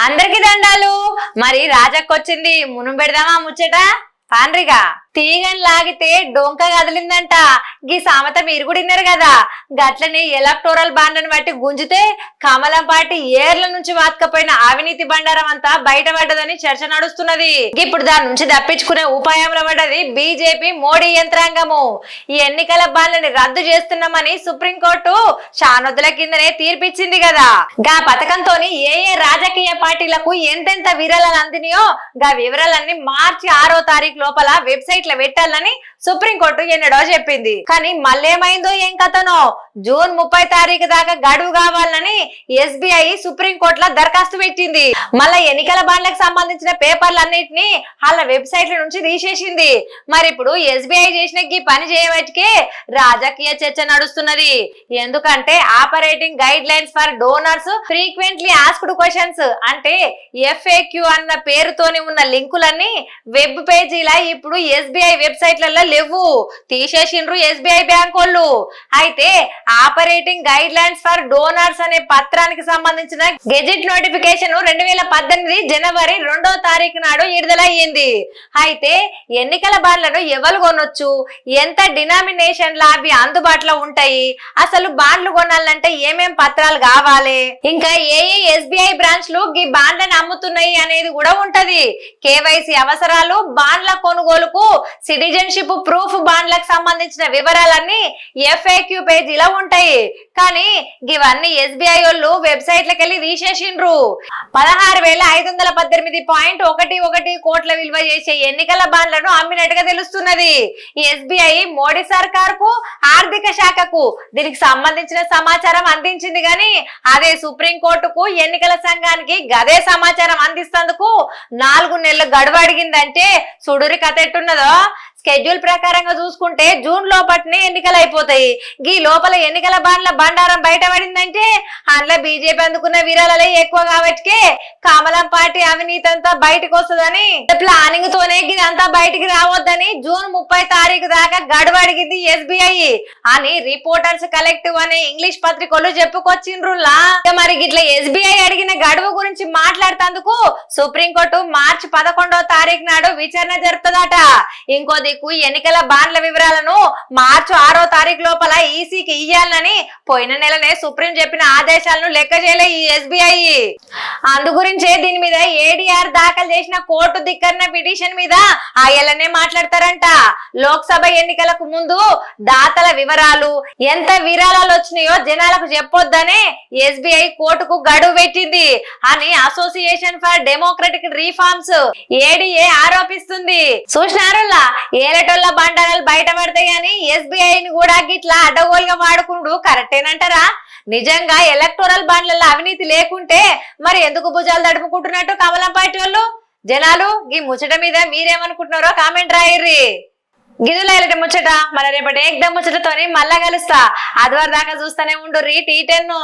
అందరికి దండాలు. మరి రాజాకొచ్చింది మును పెడదామా ముచ్చట? పాండ్రిగా. తీగని లాగితే డొంక కదిలిందంట. గీ సామెత మీరు కూడా విన్నారు కదా. గట్లని ఎలక్టోరల్ బాండ్లను బట్టి గుంజితే కమలం పార్టీ ఏర్ల నుంచి వాతకపోయిన అవినీతి బండారం అంతా బయటపడ్డదని చర్చ నడుస్తున్నది. ఇప్పుడు దాని నుంచి తప్పించుకునే ఉపాయంలో పడ్డది బీజేపీ మోడీ యంత్రాంగము. ఈ ఎన్నికల బాండ్లని రద్దు చేస్తున్నామని సుప్రీంకోర్టు చానొద్దుల కిందనే తీర్పిచ్చింది కదా. గా పథకంతో ఏ ఏ రాజకీయ పార్టీలకు ఎంతెంత విరాళాలు అందినయో గా వివరాలన్నీ మార్చి ఆరో తారీఖు లోపల వెబ్సైట్ ఇట్లా పెట్టాలని సుప్రీంకోర్టు ఎన్నడో చెప్పింది. కానీ మళ్ళేమైందో ఏం కథనో? జూన్ ముప్పై తారీఖు దాకా గడువు కావాలని ఎస్బీఐ సుప్రీంకోర్టులో దరఖాస్తు పెట్టింది. మళ్ళా ఎన్నికల బాండ్లకు సంబంధించిన పేపర్లన్నిటిని వాళ్ళ వెబ్సైట్ల నుంచి తీసేసింది. మరి ఇప్పుడు ఎస్బీఐ చేసిన ఈ పని చేయబట్టికే రాజకీయ చర్చ నడుస్తున్నది. ఎందుకంటే operating guidelines for donors frequently asked questions అంటే ఎఫ్ఏక్యూ అన్న పేరుతోని ఉన్న లింకులన్నీ వెబ్ పేజీలా ఇప్పుడు ఎస్బీఐ వెబ్సైట్లలో లేవు. తీసేసిండ్రు ఎస్బీఐ బ్యాంక్ వాళ్ళు అయితే operating guidelines for donors అనే పత్రానికి సంబంధించిన గెజిట్ నోటిఫికేషన్ రెండు వేల పద్దెనిమిది జనవరి రెండో తారీఖు నాడు విడుదలయ్యింది. అయితే ఎన్నికల బాండ్లను ఎవరు కొనొచ్చు? ఎంత డినామినేషన్ల అవి అందుబాటులో ఉంటాయి? అసలు బాండ్లు కొనాలంటే ఏమేం పత్రాలు కావాలి? ఇంకా ఏ ఏ ఎస్బీఐ బ్రాంచ్లు ఈ బాండ్లను అమ్ముతున్నాయి అనేది కూడా ఉంటది. కేవైసీ అవసరాలు బాండ్ల కొనుగోలుకు సిటిజన్షిప్ ప్రూఫ్ బాండ్లకు సంబంధించిన వివరాలన్నీ ఎఫ్ఏక్యూ పేజీలో ఉంటాయి. కానీ ఇవన్నీ ఎస్బీఐ వాళ్ళు వెబ్సైట్లకు వెళ్ళి తీసేసిండ్రు. పదహారు వేల ఐదు వందల పద్దెనిమిది పాయింట్ ఒకటి ఒకటి కోట్ల విలువ చేసే ఎన్నికల బాండ్లను అమ్మినట్టుగా తెలుస్తున్నది. ఎస్బీఐ మోడీ సర్కార్కు ఆర్థిక శాఖకు దీనికి సంబంధించిన సమాచారం అందించింది గాని అదే సుప్రీం కోర్టుకు ఎన్నికల సంఘానికి గదే సమాచారం అందిస్తందుకు నాలుగు నెలలు గడువు అడిగిందంటే సుడురి కథ ఎట్టున్నదో? స్కెడ్యూల్ ప్రకారంగా చూసుకుంటే జూన్ లోపట్నే ఎన్నికలు అయిపోతాయి. ఈ లోపల ఎన్నికల బాండ్ల బండారం బయటపడిందంటే అందులో బీజేపీ అందుకున్న విరాళలే ఎక్కువ కాబట్టికే కమలం పార్టీ అవినీతి అంతా బయటకు వస్తుందని ప్లానింగ్ ఇదంతా బయటికి రావద్దని జూన్ ముప్పై తారీఖు దాకా గడవడిగింది ఎస్బీఐ. అని రిపోర్టర్స్ కలెక్టివ్ అనే ఇంగ్లీష్ పత్రికలు చెప్పుకొచ్చిండ్రులా మరి ఇట్లా ఎస్బీఐ అడిగిన గడువు గురించి మాట్లాడుతందుకు సుప్రీంకోర్టు మార్చి పదకొండవ తారీఖు నాడు విచారణ జరుపుతుందట. ఇంకో దిక్కు ఎన్నికల బాండ్ల వివరాలను మార్చి ఆరో తారీఖు లోపల ఈసీకి ఇయ్యాలని పోయిన నెలనే సుప్రీం చెప్పిన ఆదేశాలను లెక్క చేయలే ఈ ఎస్బీఐ. అందు గురించే దీని మీద ఏడీఆర్ దాఖలు చేసిన కోర్టు ధిక్కరణ పిటిషన్ మీద ఆయలనే మాట్లాడతారంట. లోక్సభ ఎన్నికలకు ముందు దాతల వివరాలు ఎంత విరాళాలు వచ్చినాయో జనాలకు చెప్పొద్దనే ఎస్బీఐ కోర్టుకు గడువు పెట్టింది అని association for democratic reforms ADA ఆరోపిస్తుంది. చూసినారులా ఏలటోళ్ళ బండారాలు బయటపడతాయి కానీ ఎస్బీఐ ని కూడా గిట్లా అడ్డగోలుగా వాడుకున్నాడు కరెక్టేనంటారా? నిజంగా ఎలక్టోరల్ బాండ్లలో అవినీతి లేకుంటే మరి ఎందుకు భుజాలు తడుపుకుంటున్నట్టు కమలం పార్టీ వాళ్ళు? జనాలు ఈ ముచ్చట మీద మీరేమనుకుంటున్నారో కామెంట్ రాయిర్రి. గిదులైలటి ముచ్చట మన రేపటి ఏకదం ముచ్చటతోని మళ్ళా కలుస్తా. ఆదివారం దాకా చూస్తూనే ఉండు రీ టీ టెన్ను.